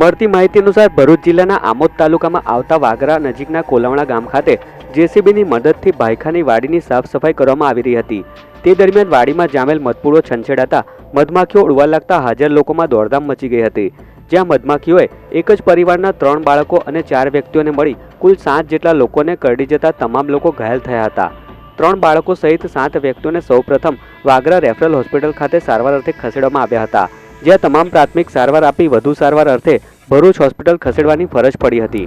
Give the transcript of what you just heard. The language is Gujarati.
મળતી માહિતી અનુસાર ભરૂચ જિલ્લાના આમોદ તાલુકામાં આવતા વાગરા નજીકના કોલવણા ગામ ખાતે જેસીબીની મદદથી ભાયખાની વાડીની સાફ સફાઈ કરવામાં આવી રહી હતી. તે દરમિયાન વાડીમાં જામેલ મધપૂડો છંછેડાતા મધમાખીઓ ઉડવા લાગતા હાજર લોકોમાં દોડધામ મચી ગઈ હતી. જ્યાં મધમાખીઓએ એક જ પરિવારના ત્રણ બાળકો અને ચાર વ્યક્તિઓને મળી કુલ સાત જેટલા લોકોને કરડી જતા તમામ લોકો ઘાયલ થયા હતા. ત્રણ બાળકો સહિત સાત વ્યક્તિઓને સૌપ્રથમ વાગરા રેફરલ હોસ્પિટલ ખાતે સારવાર અર્થે ખસેડવામાં આવ્યા હતા. જ્યાં તમામ પ્રાથમિક સારવાર આપી વધુ સારવાર અર્થે ભરૂચ હોસ્પિટલ ખસેડવાની ફરજ પડી હતી.